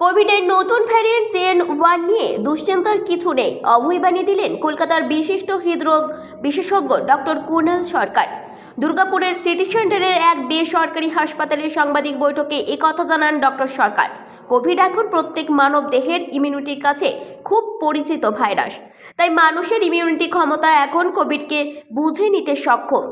কোভিডের নতুন variant gen one নিয়ে দুশ্চিন্তার কিছু নেই। অভয় বানিয়ে দিলেন কলকাতার বিশিষ্ট হৃদরোগ বিশেষজ্ঞ ডক্টর কুণাল সরকার। দুর্গাপুরের সিটি সেন্টারের এক বেসরকারি হাসপাতালে সাংবাদিক বৈঠকে একথা জানান ডক্টর সরকার। কোভিড এখন প্রত্যেক মানব দেহের ইমিউনিটির কাছে খুব পরিচিত ভাইরাস। তাই মানুষের ইমিউনিটি ক্ষমতা এখন কোভিডকে বুঝে নিতে সক্ষম।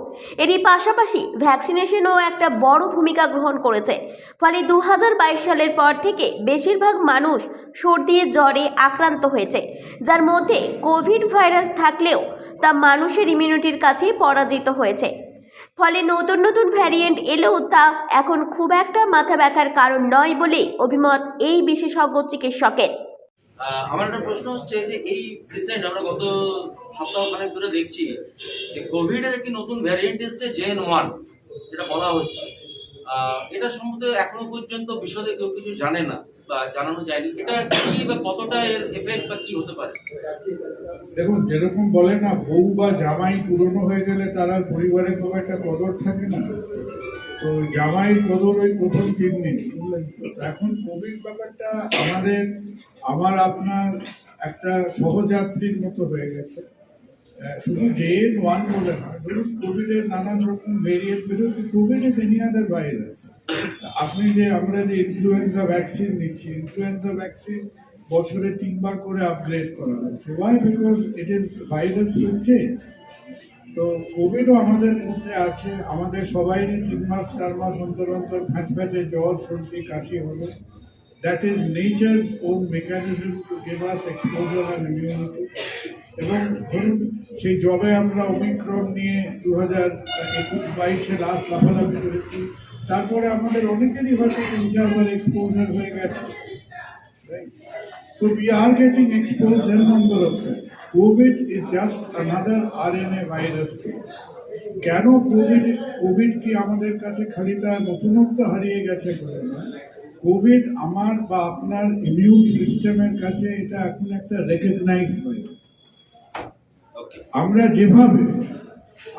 এরই পাশাপাশি ভ্যাকসিনেশনও একটা বড় ভূমিকা গ্রহণ করেছে। ফলে দু হাজার বাইশ সালের পর থেকে বেশিরভাগ মানুষ সর্দি, জ্বরে আক্রান্ত হয়েছে। যার মধ্যে কোভিড ভাইরাস থাকলেও তা মানুষের ইমিউনিটির কাছে পরাজিত হয়েছে। ফলে নতুন নতুন ভ্যারিয়েন্ট এলেও তা এখন খুব একটা মাথা ব্যথার কারণ নয় বলে অভিমত এই বিশেষজ্ঞ চিকিৎসকের। আমার একটা প্রশ্ন হচ্ছে যে এই রিসেন্ট আমরা গত সপ্তাহ খানেক ধরে দেখছি যে কোভিড এর একটি নতুন ভ্যারিয়েন্ট এসছে জেন ওয়ান যেটা বলা হচ্ছে। এটা সম্বন্ধে এখনও পর্যন্ত বিশদে কেউ কিছু জানে না। জানানো যায়নি, এটা কি বা কতটা এর এফেক্ট বা কি হতে পারে? দেখুন, যেরকম বলে না, বউ বা জামাই পুরনো হয়ে গেলে তার আর পরিবারে খুব একটা কদর থাকে না। তো জামাই কদর ওই প্রথম তিন দিন। এখন কোভিড ব্যাপারটা আমাদের, আমার, আপনার একটা সহযাত্রীর মতো হয়ে গেছে। শুধু জে এন ওয়ান বলে নয় কোভিডের নানান রকম ভাইরাস আপনি যে আমরা যে ইনফ্লুয়েঞ্জা ভ্যাকসিন নিচ্ছি ইনফ্লুয়েঞ্জা ভ্যাকসিন বছরে তিনবার করে আপগ্রেড করা হচ্ছে। Why because it is virus change তো কোভিডও আমাদের মধ্যে আছে, আমাদের সবাইরই তিন মাস, চার মাস অন্তর অন্তর ফ্যাঁচ ফ্যাঁচে জ্বর, সর্দি, কাশি হলো। That is nature's own mechanism to give us exposure and immunity এবং ধরুন, সেই জবে আমরা অমিক্রম নিয়ে দু হাজার একুশ বাইশে লাস্ট লাফালাফি করেছি তারপরে আমাদের অনেকেরই হয়তো তিন চারবার এক্সপোজার হয়ে গেছে? So, we are getting exposed in number of times. COVID is just another. কেন কোভিড কোভিড আমাদের কাছে খালি তার নতুনত্ব হারিয়ে গেছে কোভিড আমার বা আপনার ইমিউন সিস্টেমের কাছে এটা এখন একটা রেকগনাইজ ভাইরাস আমরা যেভাবে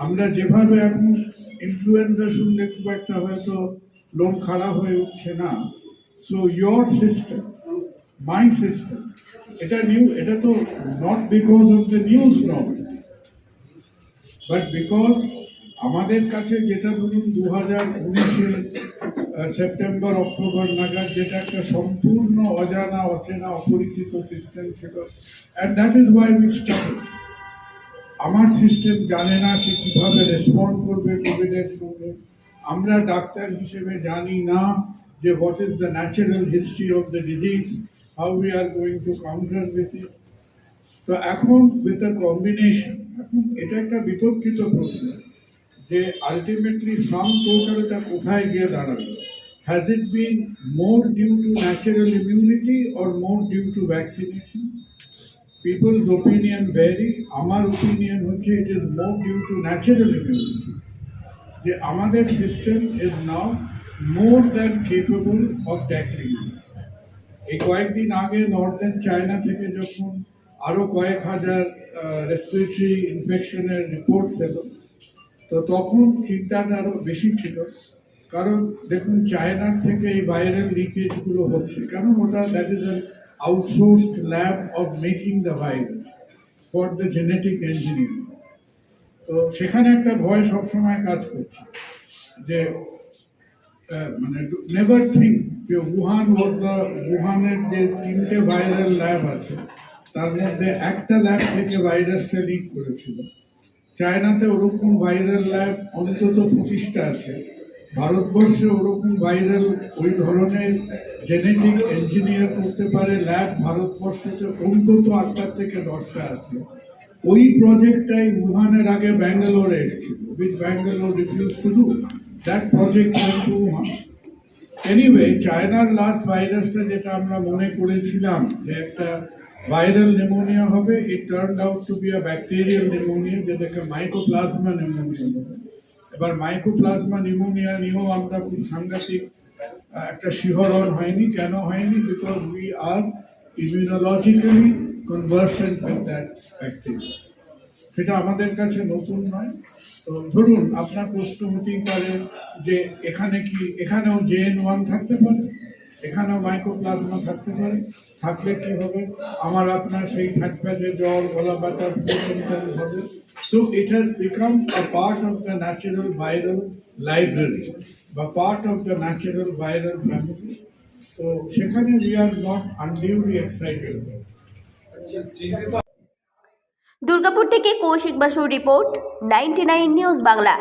আমরা যেভাবে এখন ইনফ্লুয়েঞ্জা শুনলে খুব একটা হয়তো লোম খারাপ হয়ে উঠছে না। So your system my system এটা নিউ এটা তো not because of the news not but because আমাদের কাছে যেটা ধরুন দু হাজার উনিশে সেপ্টেম্বর, অক্টোবর নাগাদ যেটা একটা সম্পূর্ণ অজানা, অচেনা, অপরিচিত সিস্টেম ছিল। And that is why we start আমার সিস্টেম জানে না সে কীভাবে রেসপন্ড করবে কোভিডের সঙ্গে। আমরা ডাক্তার হিসেবে জানি না যে what is the natural history of the disease how we are going to counter with it তো এখন উইথ আ কম্বিনেশন এখন এটা একটা বিতর্কিত প্রশ্ন যে আলটিমেটলি সাম টোটালটা কোথায় গিয়ে দাঁড়াবে has it been more due to natural immunity or more due to vaccination people's opinion vary আমার opinion হচ্ছে is more due to natural immunity যে আমাদের system now more than capable of tackling. it. এই কয়েকদিন আগে Northern China থেকে যখন আরও কয়েক হাজার রেসপিরেটরি ইনফেকশনের রিপোর্টস এলো, তো তখন চিন্তাটা আরও বেশি ছিল। কারণ দেখুন চায়নার থেকে এই ভাইরাল লিকেজগুলো হচ্ছে। কারণ ওটা that is outsourced lab of making the virus for the genetic engineering তো সেখানে একটা ভয় সবসময় কাজ করছে যে মানে নেভার থিঙ্ক যে উহান ওয়াজ উহানের যে তিনটে ভাইরাল ল্যাব আছে, তার মধ্যে একটা ল্যাব থেকে ভাইরাসটা লিক করেছিল। চায়নাতে ওরকম ভাইরাল ল্যাব অন্তত পঁচিশটা আছে। ভারতবর্ষে ওরকম ভাইরাল ওই ধরনের জেনেটিক ইঞ্জিনিয়ার করতে পারে ল্যাব ভারতবর্ষতে অন্তত আটটার থেকে দশটা আছে। ওই প্রজেক্টটাই উহানের আগে ব্যাঙ্গালোরে এসেছিল। With Bangalore refuse to do that project to Wuhan anyway চায়নার লাস্ট ভাইরাসটা যেটা আমরা মনে করেছিলাম যে একটা ভাইরাল নিউমোনিয়া হবে it turn out to be a bacterial pneumonia যেটাকে মাইকোপ্লাজমা নিউমোনিয়া বলে। এবার মাইকোপ্লাজমা নিউমোনিয়া নিয়েও আমরা খুব সাংঘাতিক একটা শিহরণ হয়নি। কেন হয়নি? Because we are immunologically conversant with that bacteria সেটা আমাদের কাছে নতুন নয়। তো ধরুন, আপনার প্রশ্ন হতেই পারে যে এখানে কি, এখানেও জে এন ওয়ান থাকতে পারে, এখানেও মাইক্রোপ্লাজমা থাকতে পারে। থাকলে কি হবে? আমার আপনার সেই ফ্যাচ ফ্যাচে জল, গলা সিমটমস হবে। So it has become a part of the natural viral library বা part of the natural viral family তো সেখানে we are not unduly excited Durgapur থেকে কৌশিক বাসুর রিপোর্ট নাইনটি নিউজ বাংলা।